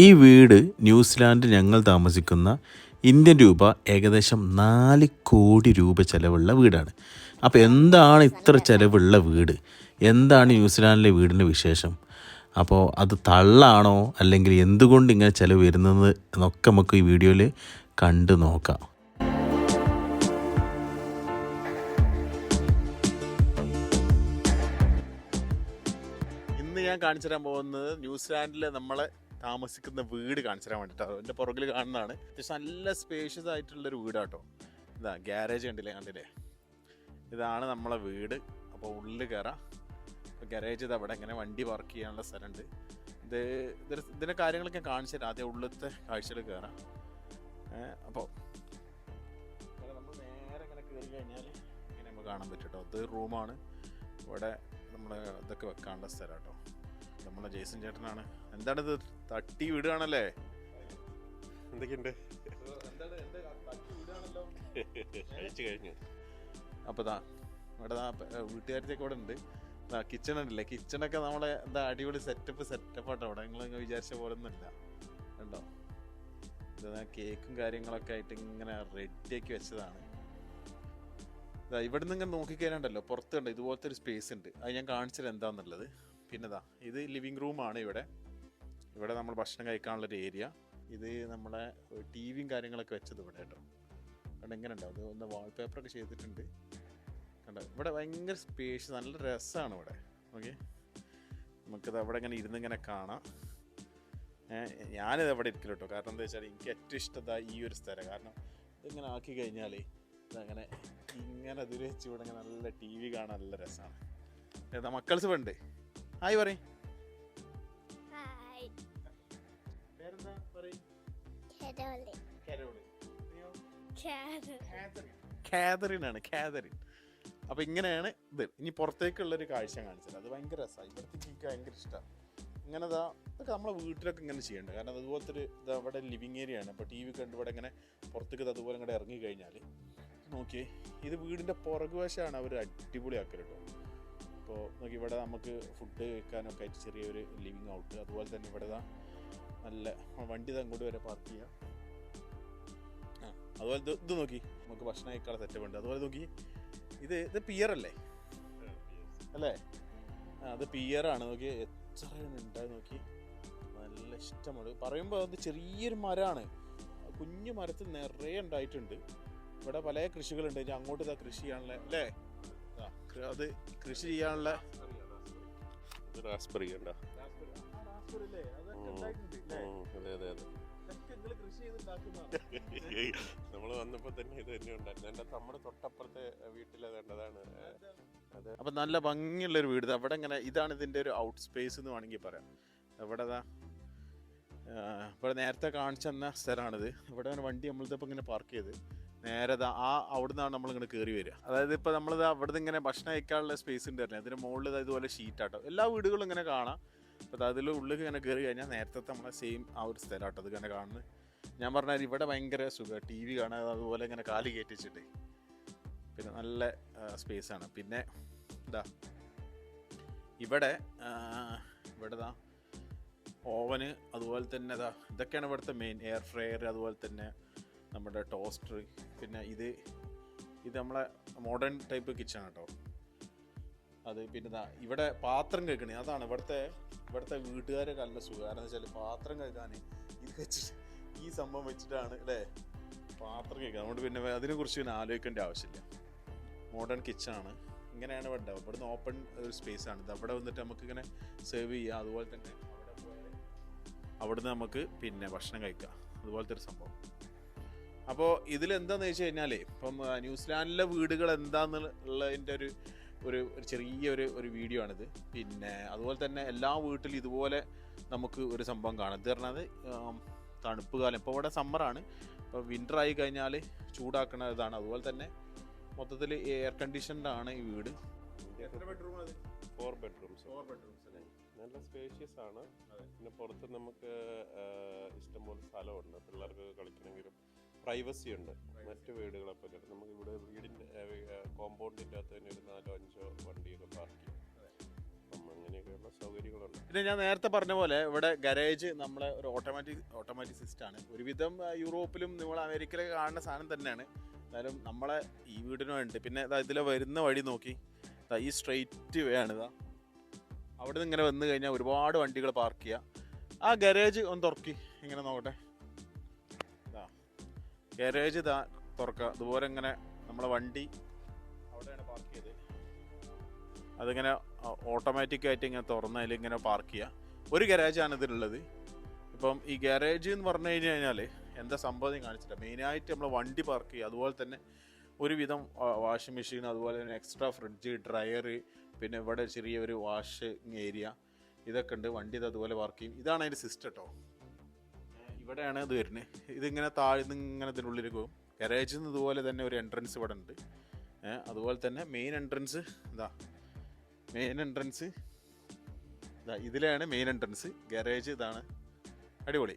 ഈ വീട് ന്യൂസിലാൻഡ് ഞങ്ങൾ താമസിക്കുന്ന ഇന്ത്യൻ രൂപ ഏകദേശം നാല് കോടി രൂപ ചിലവുള്ള വീടാണ്. അപ്പോൾ എന്താണ് ഇത്ര ചിലവുള്ള വീട്? എന്താണ് ന്യൂസിലാൻഡിലെ വീടിന്റെ വിശേഷം? അപ്പോൾ അത് തള്ളാണോ? അല്ലെങ്കിൽ എന്തുകൊണ്ട് ഇങ്ങനെ ചിലവ് വരുന്നത്? എന്നൊക്കെ നമുക്ക് ഈ വീഡിയോയിൽ കണ്ടു നോക്കാം. ഇന്ന് ഞാൻ കാണിച്ചു തരാൻ പോകുന്നത് ന്യൂസിലാൻഡിലെ നമ്മളെ താമസിക്കുന്ന വീട് കാണിച്ചു തരാൻ വേണ്ടിയിട്ടാണ് എന്റെ പുറകിൽ കാണുന്നതാണ്. അത്യാവശ്യം നല്ല സ്പേഷ്യസ് ആയിട്ടുള്ളൊരു വീടാട്ടോ. ഇതാ ഗ്യാരേജ് കണ്ടില്ലേ കണ്ടില്ലേ? ഇതാണ് നമ്മളെ വീട്. അപ്പോൾ ഉള്ളിൽ കയറാം അപ്പോൾ ഗാരേജ് ഇത് അവിടെ ഇങ്ങനെ വണ്ടി പാർക്ക് ചെയ്യാനുള്ള സ്ഥലമുണ്ട്. ഇത് ഇതിന് ഇതിന്റെ കാര്യങ്ങളൊക്കെ കാണിച്ചു തരാം. ആദ്യം ഉള്ളിലത്തെ കാഴ്ചകൾ കയറാം അപ്പോൾ നമ്മൾ നേരെ ഇങ്ങനെ കയറി കഴിഞ്ഞാൽ ഇങ്ങനെ നമുക്ക് കാണാൻ പറ്റും കേട്ടോ ഇത് റൂമാണ് ഇവിടെ നമ്മൾ ഇതൊക്കെ വെക്കാനുള്ള സ്ഥലം കേട്ടോ നമ്മളെ ജേസൺ ചേട്ടനാണ്. എന്താണിത് തട്ടി വിടുകയാണല്ലേ? എന്തൊക്കെയുണ്ട്? എന്താണ് എന്താ തട്ടി വീടാണല്ലോ കഴിച്ചു കഴിഞ്ഞു. അപ്പോൾ ദാ ഇവിടെ വീട്ടുകാരത്തൊക്കെ ഇവിടെ ഉണ്ട്. കിച്ചൺ ഉണ്ടല്ലേ? കിച്ചണൊക്കെ നമ്മളെ എന്താ അടിപൊളി സെറ്റപ്പ് സെറ്റപ്പ് ആട്ടോ. അവിടെ നിങ്ങൾ വിചാരിച്ച പോലെ ഒന്നുമില്ല കണ്ടോ എന്താ കേക്കും കാര്യങ്ങളൊക്കെ ആയിട്ട് ഇങ്ങനെ റെഡിയാക്കി വെച്ചതാണ്. ഇതാ ഇവിടെ നിന്ന് ഇങ്ങനെ നോക്കിക്കഴിഞ്ഞാണ്ടല്ലോ പുറത്ത് കണ്ടോ? ഇതുപോലത്തെ ഒരു സ്പേസ് ഉണ്ട്. അത് ഞാൻ കാണിച്ചത് എന്താന്നുള്ളത്. പിന്നെ ദാ ഇത് ലിവിങ് റൂമാണ് ഇവിടെ. ഇവിടെ നമ്മൾ ഭക്ഷണം കഴിക്കാനുള്ളൊരു ഏരിയ ഇത് നമ്മുടെ ടി വിയും കാര്യങ്ങളൊക്കെ വെച്ചത് ഇവിടെ കേട്ടോ. കണ്ട എങ്ങനെ ഉണ്ടാവും അത് ഒന്ന് വാൾപേപ്പറൊക്കെ ചെയ്തിട്ടുണ്ട്. കണ്ടോ? ഇവിടെ ഭയങ്കര സ്പേസ് നല്ല രസമാണ് ഇവിടെ. ഓക്കെ നമുക്കിത് അവിടെ ഇങ്ങനെ ഇരുന്ന് ഇങ്ങനെ കാണാം. ഞാനിത് അവിടെ ഇരിക്കില്ല കേട്ടോ. കാരണം എന്താ വെച്ചാൽ എനിക്ക് ഏറ്റവും ഇഷ്ടത ഈ ഒരു സ്ഥലം. കാരണം ഇതിങ്ങനെ ആക്കി കഴിഞ്ഞാൽ ഇതങ്ങനെ ഇങ്ങനെ അതിൽ വെച്ച് ഇവിടെ ഇങ്ങനെ നല്ല ടി വി കാണാൻ നല്ല രസമാണ് മക്കൾസ് വേണ്ടേ ഹായ് പറ കാതറിൻ ആണ് കാതറിൻ അപ്പൊ ഇങ്ങനെയാണ് ഇത്. ഇനി പുറത്തേക്കുള്ള ഒരു കാഴ്ച കാണിച്ചത്. അത് ഭയങ്കര രസമാണ് ഇവിടുത്തെ എനിക്ക് ഭയങ്കര ഇഷ്ടമാണ് ഇങ്ങനെ ഇതാ ഇതൊക്കെ നമ്മളെ വീട്ടിലൊക്കെ ഇങ്ങനെ ചെയ്യേണ്ടത് കാരണം അതുപോലത്തെ ഒരു ഇത് അവിടെ ലിവിങ് ഏരിയ ആണ്. അപ്പോൾ ടി വി കണ്ട് ഇവിടെ ഇങ്ങനെ പുറത്തേക്ക് ഇത് അതുപോലെ ഇങ്ങോട്ട് ഇറങ്ങി കഴിഞ്ഞാൽ നോക്കിയേ ഇത് വീടിന്റെ പുറകുവശമാണ് അവർ അടിപൊളിയാക്കൽ കേട്ടോ അപ്പോൾ ഇവിടെ നമുക്ക് ഫുഡ് കഴിക്കാനൊക്കെ ആയിട്ട് ചെറിയൊരു ലിവിങ് ഔട്ട് അതുപോലെ തന്നെ ഇവിടെ നല്ല വണ്ടി അങ്ങോട്ട് വരെ പാർക്ക് ചെയ്യാം. അതുപോലെ ഇത് നോക്കി. നമുക്ക് ഭക്ഷണം കഴിക്കാനുള്ള സെറ്റപ്പ് ഉണ്ട്. അതുപോലെ നോക്കി. ഇത് ഇത് പിയർ അല്ലേ? അല്ലേ? അത് പിയറാണ് നോക്കി. എത്ര ഉണ്ടായി നോക്കി. നല്ല ഇഷ്ടമാണ്. പറയുമ്പോൾ അത് ചെറിയൊരു മരമാണ് കുഞ്ഞു മരത്തിൽ നിറയെ ഉണ്ടായിട്ടുണ്ട്. ഇവിടെ പല കൃഷികളുണ്ട്. അങ്ങോട്ട് ഇതാ കൃഷി ചെയ്യാനുള്ള അല്ലേ? അത് കൃഷി ചെയ്യാനുള്ള റാസ്ബെറി ഉണ്ടോ അതെ അതെ അതെ. നമ്മൾ വന്നപ്പോ തന്നെ ഇത് തന്നെ ഉണ്ടായിരുന്നു. നമ്മുടെ തൊട്ടപ്പുറത്തെ വീട്ടിലെ വേണ്ടതാണ് അത് അപ്പൊ നല്ല ഭംഗിയുള്ള ഒരു വീട് അവിടെ ഇങ്ങനെ ഇതാണ് ഇതിന്റെ ഒരു ഔട്ട് സ്പേസ് എന്ന് വേണമെങ്കിൽ പറയാം. ഇവിടെ ഇവിടെ നേരത്തെ കാണിച്ചു തന്ന സ്ഥലമാണിത്. ഇവിടെ വണ്ടി നമ്മളിതിപ്പോൾ ഇങ്ങനെ പാർക്ക് ചെയ്ത് നേരെ ആ അവിടെ നിന്നാണ് നമ്മൾ ഇങ്ങനെ കയറി വരിക. അതായത് ഇപ്പോൾ നമ്മളിത് അവിടെ നിന്ന് ഇങ്ങനെ ഭക്ഷണം കഴിക്കാനുള്ള സ്പേസ് ഉണ്ട് തന്നെ അതിന് മുകളിൽ ഇതുപോലെ ഷീറ്റാട്ടോ എല്ലാ വീടുകളും ഇങ്ങനെ കാണാം. അപ്പോൾ അതിൽ ഉള്ളിൽ ഇങ്ങനെ കയറി കഴിഞ്ഞാൽ നേരത്തെ നമ്മളെ സെയിം ആ ഒരു സ്ഥലമാട്ടോ അത് ഇങ്ങനെ കാണുന്നത്. ഞാൻ പറഞ്ഞാൽ ഇവിടെ ഭയങ്കര സുഖം. ടി വി കാണാൻ അതുപോലെ ഇങ്ങനെ കാൽ കയറ്റിച്ചിട്ട് പിന്നെ നല്ല സ്പേസാണ് പിന്നെ ഇതാ ഇവിടെ ഇവിടെ ദാ ഓവന് അതുപോലെ തന്നെ ഇതാ ഇതൊക്കെയാണ് ഇവിടുത്തെ മെയിൻ എയർ ഫ്രയർ അതുപോലെ തന്നെ നമ്മുടെ ടോസ്റ്റർ പിന്നെ ഇത് ഇത് നമ്മളെ മോഡേൺ ടൈപ്പ് കിച്ചൺ കേട്ടോ അത് പിന്നെ ഇവിടെ പാത്രം കഴിക്കണേ അതാണ് ഇവിടുത്തെ ഇവിടുത്തെ വീട്ടുകാരെ നല്ല സുഖം. കാരണം വെച്ചാൽ പാത്രം കഴിക്കാൻ ഇത് വെച്ചിട്ട് ഈ സംഭവം വെച്ചിട്ടാണ് അല്ലേ? പാത്രം കഴിക്കുക അതുകൊണ്ട് പിന്നെ അതിനെക്കുറിച്ച് പിന്നെ ആലോചിക്കേണ്ട ആവശ്യമില്ല. മോഡേൺ കിച്ചൺ ആണ്. ഇങ്ങനെയാണ് ഇവിടെ ഉണ്ടാവുക. ഇവിടുന്ന് ഓപ്പൺ ഒരു സ്പേസ് ആണ്. ഇത് അവിടെ വന്നിട്ട് നമുക്ക് ഇങ്ങനെ സെർവ് ചെയ്യുക അതുപോലെ തന്നെ അവിടെ പോയാൽ അവിടുന്ന് നമുക്ക് പിന്നെ ഭക്ഷണം കഴിക്കാം. അതുപോലത്തെ ഒരു സംഭവം. അപ്പോൾ ഇതിൽ എന്താന്ന് വെച്ച് കഴിഞ്ഞാൽ ഇപ്പം ന്യൂസിലാൻഡിലെ വീടുകൾ എന്താന്നുള്ളതിന്റെ ഒരു ഒരു ഒരു ചെറിയൊരു ഒരു വീഡിയോ ആണിത് പിന്നെ അതുപോലെ തന്നെ എല്ലാ വീട്ടിലും ഇതുപോലെ നമുക്ക് ഒരു സംഭവം കാണാം. ഇത് പറഞ്ഞത് ആം, തണുപ്പ് കാലം. ഇപ്പോൾ ഇവിടെ സമ്മറാണ്. ഇപ്പോൾ വിന്റർ ആയി കഴിഞ്ഞാൽ ചൂടാക്കണ ഇതാണ്. അതുപോലെ തന്നെ മൊത്തത്തിൽ എയർ കണ്ടീഷൻഡ് ആണ് ഈ വീട്. ഫോർ ബെഡ്റൂംസ് ഫോർ ബെഡ്റൂംസ് അല്ലേ? നല്ല സ്പേഷ്യസ് ആണ്. പിന്നെ പുറത്ത് നമുക്ക് ഇഷ്ടംപോലെ സ്ഥലമുണ്ട്. പിള്ളേർക്ക് കളിക്കണമെങ്കിലും പ്രൈവസി ഉണ്ട്. മറ്റ് വീടുകളെ പോലെ. നമുക്ക് ഇവിടെ വീടിന്റെ കോമ്പൗണ്ടിന്റെ അകത്ത് തന്നെ ഒരു നാലോ അഞ്ചോ വണ്ടിയൊക്കെ പാർക്ക് ചെയ്യാം. അപ്പം അങ്ങനെ അങ്ങനെയൊക്കെയുള്ള സൗകര്യങ്ങളുണ്ട്. പിന്നെ ഞാൻ നേരത്തെ പറഞ്ഞ പോലെ ഇവിടെ ഗരേജ് നമ്മളെ ഒരു ഓട്ടോമാറ്റിക് ഓട്ടോമാറ്റിക് സിസ്റ്റം ആണ്. ഒരുവിധം യൂറോപ്പിലും നമ്മൾ അമേരിക്കയിലൊക്കെ കാണുന്ന സാധനം തന്നെയാണ്. എന്നാലും നമ്മളെ ഈ വീടിന് വേണ്ടി. പിന്നെ ഇതിൽ ഇതിലെ വരുന്ന വഴി നോക്കി. ഈ സ്ട്രെയിറ്റ് വേ ആണ് ഇതാ അവിടെ നിന്ന് ഇങ്ങനെ വന്നു കഴിഞ്ഞാൽ ഒരുപാട് വണ്ടികൾ പാർക്ക് ചെയ്യുക ആ ഗരേജ് ഒന്ന് തുറക്കി. ഇങ്ങനെ നോക്കട്ടെ. ഗരേജ് ഇതാ തുറക്കുക അതുപോലെ ഇങ്ങനെ നമ്മളെ വണ്ടി അവിടെയാണ് പാർക്ക് ചെയ്ത് അതിങ്ങനെ ഓട്ടോമാറ്റിക് ആയിട്ട് ഇങ്ങനെ തുറന്ന് അതിൽ ഇങ്ങനെ പാർക്ക് ചെയ്യുക ഒരു ഗാരേജാണ് ഇതിലുള്ളത്. ഇപ്പം ഈ ഗാരേജ് എന്ന് പറഞ്ഞു കഴിഞ്ഞ് കഴിഞ്ഞാൽ എന്താ സംഭവം കാണിച്ചില്ല. മെയിനായിട്ട് നമ്മൾ വണ്ടി പാർക്ക് ചെയ്യുക അതുപോലെ തന്നെ ഒരുവിധം വാഷിംഗ് മെഷീൻ അതുപോലെ തന്നെ എക്സ്ട്രാ ഫ്രിഡ്ജ് ഡ്രയർ പിന്നെ ഇവിടെ ചെറിയൊരു വാഷിംഗ് ഏരിയ ഇതൊക്കെ ഉണ്ട്. വണ്ടി അതുപോലെ പാർക്ക് ചെയ്യും. ഇതാണ് അതിന്റെ സിസ്റ്റം കേട്ടോ ഇവിടെയാണ് ഇത് വരുന്നത്. ഇതിങ്ങനെ താഴ്ന്ന് ഇങ്ങനെ ഇതിനുള്ളിലേക്ക് പോകും. ഗരേജിൽ നിന്ന് ഇതുപോലെ തന്നെ ഒരു എൻട്രൻസ് ഇവിടെ ഉണ്ട്. അതുപോലെ തന്നെ മെയിൻ എൻട്രൻസ് ഇതാ മെയിൻ എൻട്രൻസ് ഇതാ ഇതിലാണ് മെയിൻ എൻട്രൻസ് ഗാരേജ് ഇതാണ്. അടിപൊളി.